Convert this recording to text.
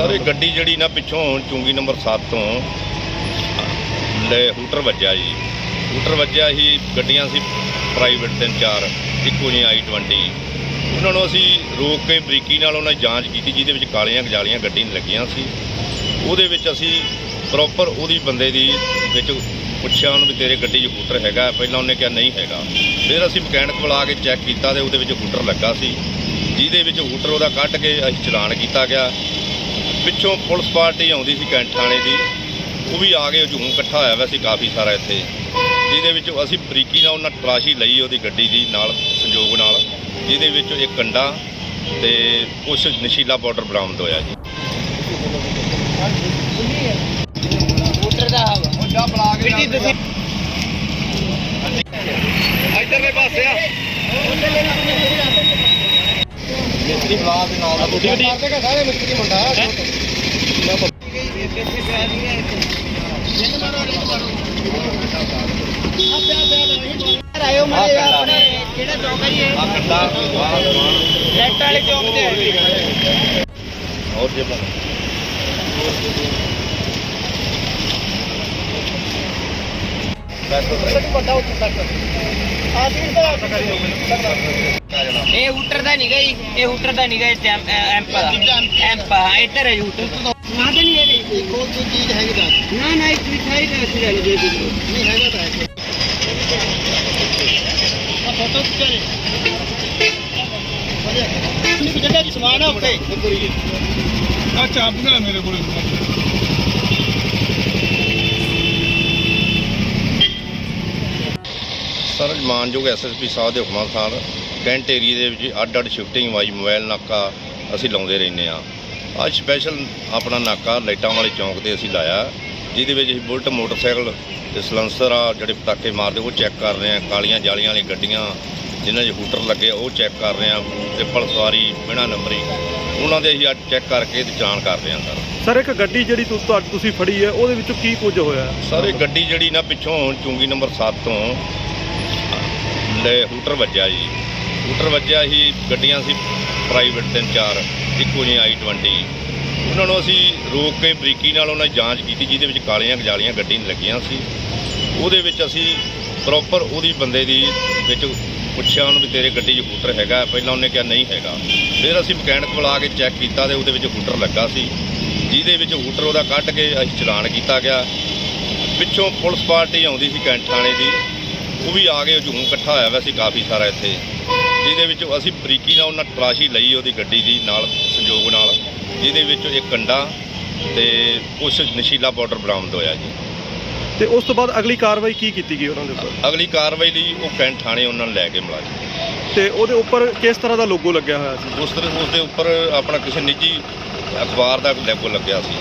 Sir ਇਹ ਗੱਡੀ ਜਿਹੜੀ ਨਾ ਪਿੱਛੋਂ ਚੁੰਗੀ ਨੰਬਰ 7 ਤੋਂ, ਲੈ ਹੂਟਰ ਵੱਜਿਆ ਜੀ। ਹੂਟਰ ਵੱਜਿਆ ਹੀ ਗੱਡੀਆਂ ਸੀ ਪ੍ਰਾਈਵੇਟ ਤਿੰਨ ਚਾਰ, ਇੱਕੋ ਜਿਹੀ ਆਈ 20 ਉਹਨਾਂ ਨੂੰ ਅਸੀਂ ਰੋਕ ਕੇ ਬਰੀਕੀ ਨਾਲ ਉਹਨਾਂ ਦੀ ਜਾਂਚ ਕੀਤੀ, ਜਿਹਦੇ ਵਿੱਚ ਕਾਲੀਆਂ ਗਜਾਲੀਆਂ ਗੱਡੀ ਨੂੰ ਲੱਗੀਆਂ ਸੀ। ਉਹਦੇ ਵਿੱਚ ਅਸੀਂ ਪ੍ਰੋਪਰ ਉਹਦੀ ਬੰਦੇ ਦੀ ਵਿੱਚ ਪੁੱਛਿਆ ਉਹਨੂੰ ਵੀ ਤੇਰੇ ਗੱਡੀ 'ਚ ਹੂਟਰ ਹੈਗਾ? ਪਹਿਲਾਂ ਉਹਨੇ ਕਿਹਾ ਨਹੀਂ ਹੈਗਾ। ਫਿਰ ਅਸੀਂ ਮਕੈਨਿਕ ਬੁਲਾ ਕੇ ਚੈੱਕ ਕੀਤਾ ਤੇ ਉਹਦੇ ਵਿੱਚ ਹੂਟਰ ਲੱਗਾ ਸੀ। ਜਿਹਦੇ ਵਿੱਚ ਹੂਟਰ ਉਹਦਾ ਕੱਢ ਕੇ ਅਸੀਂ ਚਲਾਨ ਕੀਤਾ ਗਿਆ। ਪਿੱਛੋਂ ਪੁਲਿਸ ਪਾਰਟੀ ਆਉਂਦੀ ਸੀ ਕੈਂਟ ਥਾਣੇ ਦੀ ਉਹ ਵੀ ਆ ਗਏ ਹਜੂਮ ਇਕੱਠਾ ਹੋਇਆ ਹੋਇਆ ਸੀ ਕਾਫੀ ਸਾਰਾ ਇੱਥੇ। ਜਿਹਦੇ ਵਿੱਚ ਅਸੀਂ ਬਰੀਕੀ ਨਾਲ ਉਹਨਾਂ ਤਲਾਸ਼ੀ ਲਈ ਉਹਦੀ ਗੱਡੀ ਦੀ ਨਾਲ ਸੰਯੋਗ ਨਾਲ। ਜਿਹਦੇ ਵਿੱਚ ਇੱਕ ਕੰਡਾ ਤੇ ਕੁਛ ਨਸ਼ੀਲਾ ਪਾਊਡਰ ਬਰਾਮਦ ਹੋਇਆ ਜੀ। ਸਕੂਟਰ ਦਾ ਹਵਾ। ਉਹ ਜਾ ਬੁਲਾ ਕੇ ਇਧਰਲੇ ਪਾਸੇ ਆ। ਮਿਸਤਰੀ ਬੁਲਾ ਦੇ ਨਾਲ ਦਾ ਠੀਕ ਠੀਕ ਸਾਰੇ ਮਿਸਤਰੀ ਮੁੰਡਾ। ਆਇਓ ਮਾਰੇ ਆਪਣੇ ਕਿਹੜਾ ਚੌਕ ਹੈ ਜੀ ਇਹ? ਆ ਕੰਡਾ ਲੈਟ ਵਾਲੇ ਚੌਕ ਤੇ ਹੈ ਔਰ ਜੇ ਵੱਡਾ ਉੱਤੇ ਤੱਕ ਆ ਸੀਟ ਤੇ ਇਹ ਹੂਟਰ ਦਾ ਨਹੀਂ ਗਈ ਇਹ ਹੂਟਰ ਦਾ ਨਹੀਂ ਗਈ ਐਂਪ ਦਾ ਐਂਪ ਇੱਧਰ ਹੈ ਹੂਟਰ ਨਾ ਤਾਂ ਨਹੀਂ ਹੈ ਨਹੀਂ ਕੋਈ ਕੋਈ ਚੀਜ਼ ਹੈਗੀ ਤਾਂ ਨਾ ਨਾ ਇੱਕ ਮਿਠਾਈ ਦਾ ਅਸੀਂ ਲੈ ਲਈਏ ਨਹੀਂ ਹੈਗਾ ਤਾਂ ਹੈ ਆ ਫੋਟੋ ਖਿਚਾ ਲੈ ਨਹੀਂ ਜਗ੍ਹਾ ਦੀ ਸਮਾਨ ਆ ਉੱਤੇ ਆ ਚਾਬੀਆਂ ਮੇਰੇ ਕੋਲ। ਸਰ ਮਾਨਯੋਗ ਐਸਐਸਪੀ ਸਾਹਿਬ ਦੇ ਹੁਕਮਾਂ ਅਨੁਸਾਰ ਕੈਂਟ ਏਰੀਏ ਦੇ ਵਿੱਚ ਅੱਡ ਅੱਡ ਸ਼ਿਫਟਿੰਗ ਵਾਈ ਮੋਬਾਈਲ ਨਾਕਾ ਅਸੀਂ ਲਾਉਂਦੇ ਰਹਿੰਦੇ ਆ ਅੱਜ ਸਪੈਸ਼ਲ ਆਪਣਾ ਨਾਕਾ ਲਾਈਟਾਂ ਵਾਲੇ ਚੌਂਕ ਤੇ ਅਸੀਂ ਲਾਇਆ ਜਿਹਦੇ ਵਿੱਚ ਅਸੀਂ ਬੁਲਟ ਮੋਟਰਸਾਈਕਲ ਤੇ ਸਲੈਂਸਰ ਆ ਜਿਹੜੇ ਪਟਾਕੇ ਮਾਰਦੇ ਉਹ ਚੈੱਕ ਕਰ ਰਹੇ ਆ ਕਾਲੀਆਂ ਜਾਲੀਆਂ ਵਾਲੀਆਂ ਗੱਡੀਆਂ ਜਿਨ੍ਹਾਂ 'ਚ ਹੂਟਰ ਲੱਗੇ ਉਹ ਚੈੱਕ ਕਰ ਰਹੇ ਆ ਟ੍ਰਿਪਲ ਸਵਾਰੀ ਬਿਨਾਂ ਨੰਬਰੀ ਉਹਨਾਂ ਦੇ ਅਸੀਂ ਅੱਜ ਚੈੱਕ ਕਰਕੇ ਤੇ ਚਲਾਨ ਕਰ ਰਹੇ ਆ ਸਰ। ਸਰ ਇੱਕ ਗੱਡੀ ਜਿਹੜੀ ਤੁ- ਤੁਹਾ- ਤੁਸੀਂ ਫੜੀ ਹੈ ਉਹਦੇ ਵਿੱਚੋਂ ਕੀ ਕੁਝ ਹੋਇਆ? ਸਰ ਇਹ ਗੱਡੀ ਜਿਹੜੀ ਨਾ ਪਿੱਛੋਂ ਚੁੰਗੀ ਨੰਬਰ 7 ਤੋਂ ਲੈ ਹੂਟਰ ਵੱਜਿਆ ਜੀ। ਹੂਟਰ ਵੱਜਿਆ ਹੀ ਗੱਡੀਆਂ ਸੀ ਪ੍ਰਾਈਵੇਟ ਤਿੰਨ ਚਾਰ, ਇੱਕੋ ਜਿਹੀ ਆਈ 20 ਉਹਨਾਂ ਨੂੰ ਅਸੀਂ ਰੋਕ ਕੇ ਬਰੀਕੀ ਨਾਲ ਉਹਨਾਂ ਦੀ ਜਾਂਚ ਕੀਤੀ, ਜਿਹਦੇ ਵਿੱਚ ਕਾਲੀਆਂ ਗਜਾਲੀਆਂ ਗੱਡੀ ਨੂੰ ਲੱਗੀਆਂ ਸੀ। ਉਹਦੇ ਵਿੱਚ ਅਸੀਂ ਪ੍ਰੋਪਰ ਉਹਦੀ ਬੰਦੇ ਦੀ ਵਿੱਚ ਪੁੱਛਿਆ ਉਹਨੂੰ ਵੀ ਤੇਰੇ ਗੱਡੀ 'ਚ ਹੂਟਰ ਹੈਗਾ? ਪਹਿਲਾਂ ਉਹਨੇ ਕਿਹਾ ਨਹੀਂ ਹੈਗਾ। ਫਿਰ ਅਸੀਂ ਮਕੈਨਿਕ ਬੁਲਾ ਕੇ ਚੈੱਕ ਕੀਤਾ ਤੇ ਉਹਦੇ ਵਿੱਚ ਹੂਟਰ ਲੱਗਾ ਸੀ। ਜਿਹਦੇ ਵਿੱਚ ਹੂਟਰ ਉਹਦਾ ਕੱਢ ਕੇ ਅਸੀਂ ਚਲਾਨ ਕੀਤਾ ਗਿਆ। ਪਿੱਛੋਂ ਪੁਲਿਸ ਪਾਰਟੀ ਆਉਂਦੀ ਸੀ ਕੈਂਟ ਥਾਣੇ ਦੀ। ਉਹ ਵੀ ਆ ਗਏ ਹਜੂਮ ਇਕੱਠਾ ਹੋਇਆ ਹੋਇਆ ਸੀ ਕਾਫੀ ਸਾਰਾ ਇੱਥੇ। ਜਿਹਦੇ ਵਿੱਚ ਅਸੀਂ ਬਰੀਕੀ ਨਾਲ ਉਹਨਾਂ ਤਲਾਸ਼ੀ ਲਈ ਉਹਦੀ ਗੱਡੀ ਦੀ ਨਾਲ ਸੰਯੋਗ ਨਾਲ। ਜਿਹਦੇ ਵਿੱਚ ਇੱਕ ਕੰਡਾ ਤੇ ਕੁਛ ਨਸ਼ੀਲਾ ਪਾਊਡਰ ਬਰਾਮਦ ਹੋਇਆ ਜੀ। ਤੇ ਉਸ ਤੋਂ ਬਾਅਦ ਅਗਲੀ ਕਾਰਵਾਈ ਕੀ ਕੀਤੀ ਗਈ ਉਹਨਾਂ ਦੇ ਉੱਪਰ? ਅਗਲੀ ਕਾਰਵਾਈ ਲਈ ਉਹ ਕੈਂਟ ਥਾਣੇ ਉਹਨਾਂ ਨੂੰ ਲੈ ਕੇ ਮੁਲਾਜ਼ਮ ਤੇ ਉਹਦੇ ਉੱਪਰ ਕਿਸ ਤਰ੍ਹਾਂ ਦਾ ਲੋਗੋ ਲੱਗਿਆ ਹੋਇਆ ਸੀ? ਉਸ ਤਰ੍ਹਾਂ ਉਸ ਦੇ ਉੱਪਰ ਆਪਣਾ ਕਿਸੇ ਨਿੱਜੀ ਅਖਬਾਰ ਦਾ ਲੈਗੋ ਲੱਗਿਆ ਸੀ।